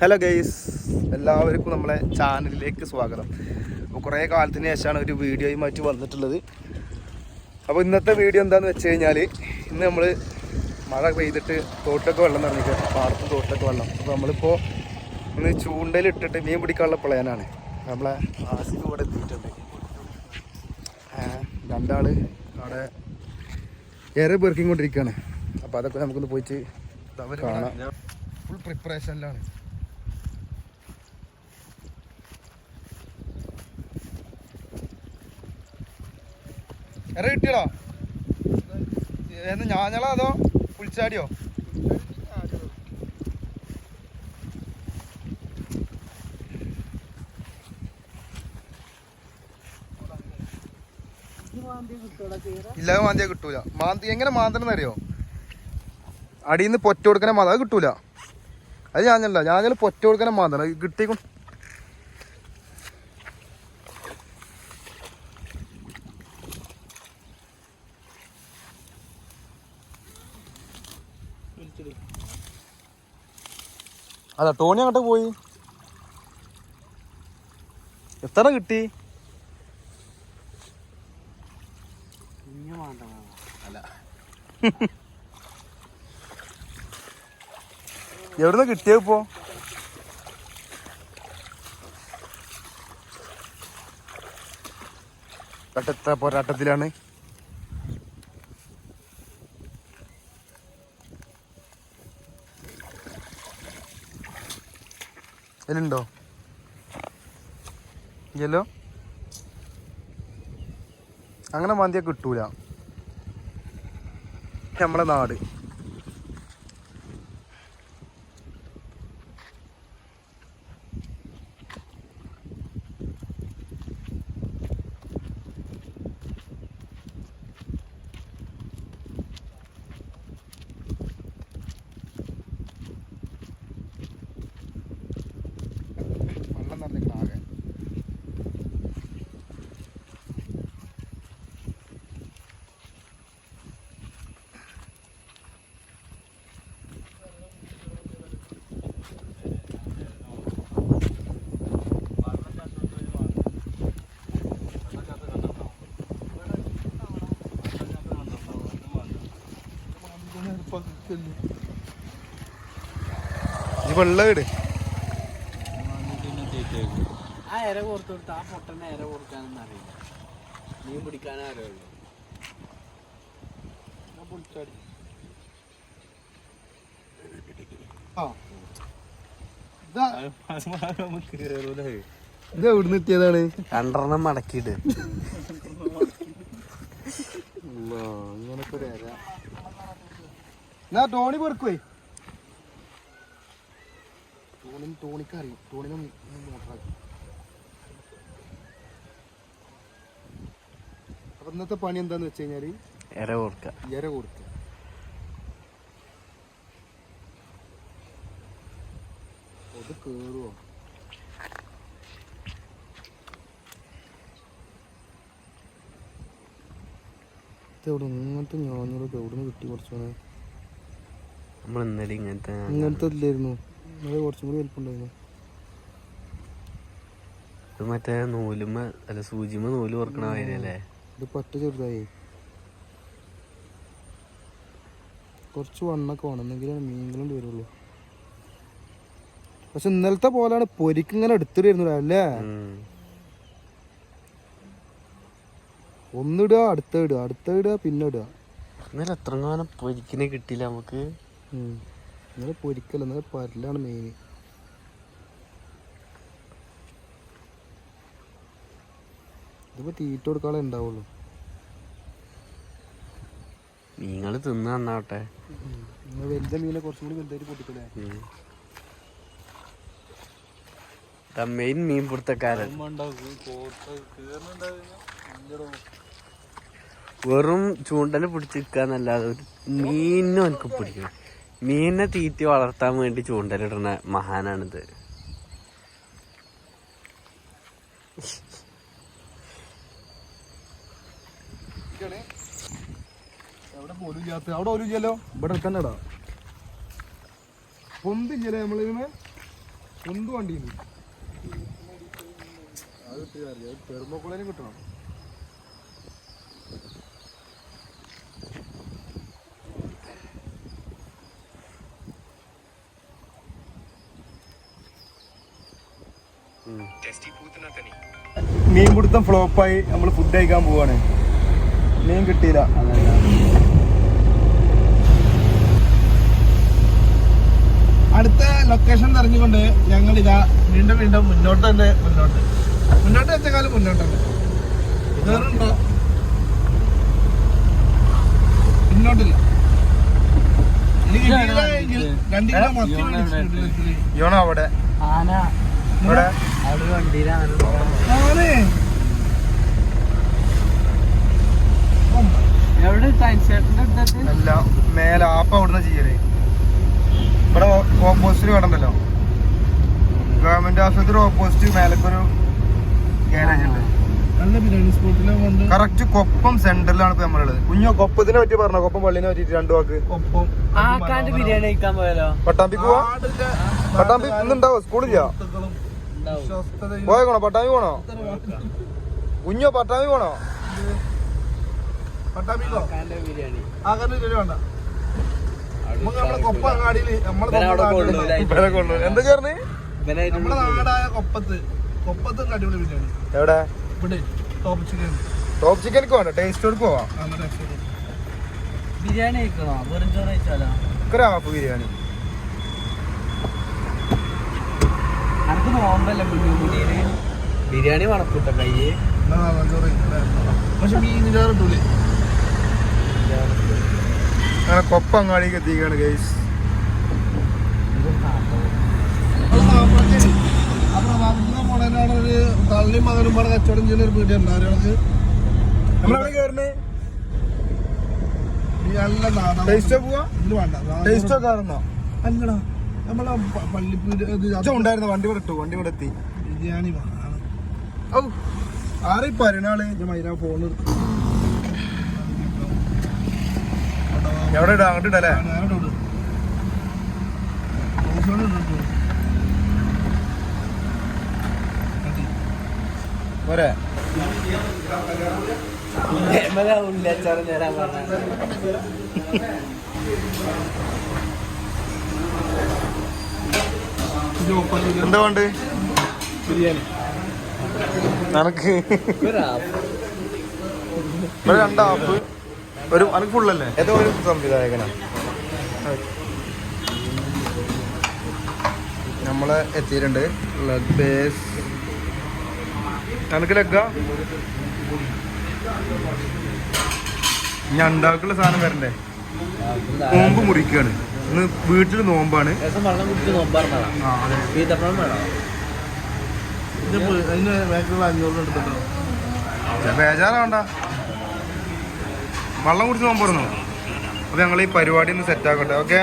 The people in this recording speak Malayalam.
ഹലോ ഗെയ്സ് എല്ലാവർക്കും നമ്മളെ ചാനലിലേക്ക് സ്വാഗതം. അപ്പോൾ കുറേ കാലത്തിന് ശേഷമാണ് ഒരു വീഡിയോയുമായിട്ട് വന്നിട്ടുള്ളത്. അപ്പോൾ ഇന്നത്തെ വീഡിയോ എന്താണെന്ന് വെച്ച് കഴിഞ്ഞാൽ ഇന്ന് നമ്മൾ മഴ പെയ്തിട്ട് തോട്ടൊക്കെ വെള്ളം നിറഞ്ഞിട്ട് പാടത്തും തോട്ടൊക്കെ വെള്ളം. അപ്പോൾ നമ്മളിപ്പോൾ ഇന്ന് ചൂണ്ടയിലിട്ടിട്ട് മീൻ പിടിക്കാനുള്ള പ്ലാനാണ് നമ്മളെ ആസിഫ് ഇവിടെ എത്തിയിട്ടുണ്ട്. രണ്ടാൾ അവിടെ ഏറെ പെറുക്കിക്കൊണ്ടിരിക്കുകയാണ്. അപ്പോൾ അതൊക്കെ നമുക്കൊന്ന് പോയിട്ട് കാണാം. ഫുൾ പ്രിപ്പറേഷനിലാണ് എറ കിട്ടിയടാ. എന്ന് ഞാഞ്ഞളോ അതോ പുളിച്ചാടിയോ? ഇല്ല മാന്തിയ കിട്ടൂല. മാന്തി എങ്ങനെ മാന്തണെന്ന് അറിയോ? അടിയിൽ നിന്ന് പൊറ്റ കൊടുക്കണ മാന്ത അത് കിട്ടൂല. അത് ഞാഞ്ഞല്ല ഞാഞ്ഞൽ പൊറ്റ കൊടുക്കണ മാന്തണം കിട്ടിക്കും അതാ ടോണി അങ്ങോട്ട് പോയി. എത്ര കിട്ടി? അല്ല. എവിടുന്ന കിട്ടിയത് ഇപ്പോ? എത്ര പോരാട്ടത്തിലാണ്? ഇതിലുണ്ടോ? ഇല്ലല്ലോ അങ്ങനെ മാന്തിയ കിട്ടൂല. നമ്മളെ നാട്. ഈ വെള്ള ഇട്. ആ ഇര കോർത്ത് കൊടുത്ത് ആ പൊട്ടനെ ഇര കൊടുക്കാനൊന്നും അറിയില്ല. മീൻ പിടിക്കാനേ അറിയുള്ളൂ ഞാൻ പൊളിച്ചാടി ആ. ഇതാ. എവിടുന്ന് എത്തിയതാണ് രണ്ടെണ്ണം മടക്കിയിട്ട് ഇങ്ങനൊക്കെ ഒരു ഇര. എന്നാ ടോണി പെറുക്കുവേ. ടോണി ടോണിക്ക് അറിയും. ടോണിനെ മോട്ടറാക്കി. അപ്പൊ ഇന്നത്തെ പണി എന്താന്ന് വെച്ച് കഴിഞ്ഞാൽ എര കൊടുക്ക. എര കൊടുക്ക. അത് കേറുവോ? ഇതെവിടെ ഇങ്ങനത്തെ ഞാഞ്ഞൂറൊക്കെ എവിടെ നിന്ന് കിട്ടി കുറച്ചോനെ നമ്മൾ ഇന്നലെ ഇങ്ങനത്തെ ഇങ്ങനത്തെ ഇല്ലായിരുന്നു അത് കുറച്ചും കൂടി വലിപ്പുണ്ടായിരുന്നു. ഇത് മറ്റേ നൂലുമ്മ അല്ല നൂൽ ഇത് പറ്റ ചെറുതായി. കുറച്ച് വണ്ണൊക്കെ വേണം. എന്നെങ്കിലാണ് മീനുകളും വരുള്ളൂ. പക്ഷെ ഇന്നലത്തെ പോലാണ് പൊരിക്ക് ഇങ്ങനെ എടുത്തിടായിരുന്നു അല്ലേ. ഒന്നിടുക അടുത്ത ഇടുക അടുത്ത ഇടുക പിന്നെ ഇടുക. ഇന്നലെ എത്രങ്ങാനും പൊരിക്കിനെ കിട്ടിയില്ല നമുക്ക്. ഉം. ഇന്നലെ പൊരിക്കല്ല നിങ്ങൾ പരലാണ് മെയിൻ ഇതിപ്പോ തീറ്റ കൊടുക്കാളെ ഉണ്ടാവുള്ളൂ നിങ്ങൾ തിന്ന് തന്നാവട്ടെ വലുത മീനെ കുറച്ചും കൂടി വലുതായിട്ട് പൊട്ടിക്കലേ മെയിൻ മീൻ പിടുത്തക്കാരൻ. വെറും ചൂണ്ടൽ പിടിച്ചിരിക്കാന്നല്ലാതെ ഒരു മീനും എനിക്ക് പിടിക്കണം. മീനിനെ തീറ്റി വളർത്താൻ വേണ്ടി ചൂണ്ടലിടുന്ന മഹാനാണിത്. അവിടെ ഇവിടെ നമ്മളിങ്ങനെ വണ്ടി അത് തെർമോക്കുളേനും കിട്ടണം. മീൻ പിടുത്തം ഫ്ലോപ്പായി നമ്മൾ ഫുഡ് കഴിക്കാൻ പോവാണ്. മീൻ കിട്ടിയില്ല. അടുത്ത ലൊക്കേഷൻ തെരഞ്ഞുകൊണ്ട് ഞങ്ങൾ ഇതാ വീണ്ടും വീണ്ടും മുന്നോട്ട് തന്നെ മുന്നോട്ട്. മുന്നോട്ട് വെച്ച കാലം വേറുണ്ടോ മുന്നോട്ടില്ല അവിടെ. ആന. ഇവിടെ. അല്ല മേലെ ആപ്പ അവിടുന്ന് ചെയ്യലേ. ഇവിടെ ഓപ്പോസിറ്റ് കടണ്ടല്ലോ ഗവൺമെന്റ് ആശുപത്രി ഓപ്പോസിറ്റ് മേലക്കൊരു ഗ്യാരേജ് ഉണ്ട്. കറക്റ്റ് കൊപ്പം സെന്ററിലാണ് ഇപ്പൊ നമ്മളുള്ളത്. കുഞ്ഞോ കൊപ്പത്തിനെ പറ്റി പറഞ്ഞോ? കൊപ്പം പള്ളിനെ പറ്റി രണ്ടു വാക്ക്. കൊപ്പം. ബിരിയാണി കഴിക്കാൻ പോയാലോ? പട്ടാമ്പിക്ക് പോവാ? പട്ടാമ്പി ഇന്നുണ്ടാവോ? സ്കൂളില്ല? പോയേക്കണോ? പട്ടാമി പോണോ? കുഞ്ഞോ പട്ടാമി പോണോ? എന്താ ചേർന്ന്? നാടായ കൊപ്പത്ത്. കൊപ്പത്തും അടിപൊളി ബിരിയാണി. എവിടെ? ഇവിടെ. ടോപ്പ് ചിക്കൻ ടോപ്പ് ചിക്കനിക്ക് വേണ്ട. ടേസ്റ്റ് കൊടുക്ക് പോവാ. ബിരിയാണി വെറും ചോറ് ഹാഫ് ബിരിയാണി? നോമ്പല്ല ബിരിയാണി മണക്കൂട്ട കയ്യ്. പക്ഷെ മീൻ ചോറ് ഇട്ടൂലേ അങ്ങനെ കൊപ്പ അങ്ങാടിക്ക് എത്തിക്കുകയാണ് ഗൈസ് ഒരു തള്ളി മകനും പാടെ കച്ചവടം ചെയ്യുന്ന ഒരു പീടിയ നമ്മളെവിടെ കയറുന്നേ നല്ല ടേസ്റ്റ് പോവാ? ടേസ്റ്റ് ഒക്കെ ആയിരുന്നോ അല്ലടാ. നമ്മളെ പള്ളിപ്പൂര് ഉണ്ടായിരുന്നു? വണ്ടി ഇവിടെ ഇട്ടു? വണ്ടി ഇവിടെ എത്തി. ബിരിയാണി ഔ. ആരെ പറയണാൾ ഞാൻ മൈന ഫോൺ എവിടെ ഇടാ? അങ്ങോട്ട് ഇടല്ലേ പോരെ. ഉള്ളിയച്ചാറ് നേരാൻ പറഞ്ഞ എന്താ വേണ്ട ബിരിയാണി. നനക്ക് ഒരു രണ്ട് ആപ്പ് ഒരു അനക്ക് ഫുള്ളല്ലേ ഏതോ ഒരു സംവിധായകനാ. നമ്മളെ എത്തിയിട്ടുണ്ട്. ലെഗ് ബേസ് അനക്ക് ലെഗ ഞാൻ ഉണ്ടാക്കുള്ള സാധനം വരണ്ടേ? നോമ്പ് മുറിക്കുകയാണ് ഇന്ന് വീട്ടിൽ നോമ്പാണ്. അതിന് ബാക്കിലുള്ള അഞ്ഞൂറ് എടുത്തിട്ടോ? ബേജാറാവണ്ട. വെള്ളം കുടിച്ച് നോമ്പ് പറഞ്ഞു അപ്പൊ ഞങ്ങൾ ഈ പരിപാടി ഒന്ന് സെറ്റ് ആക്കട്ടെ ഓക്കെ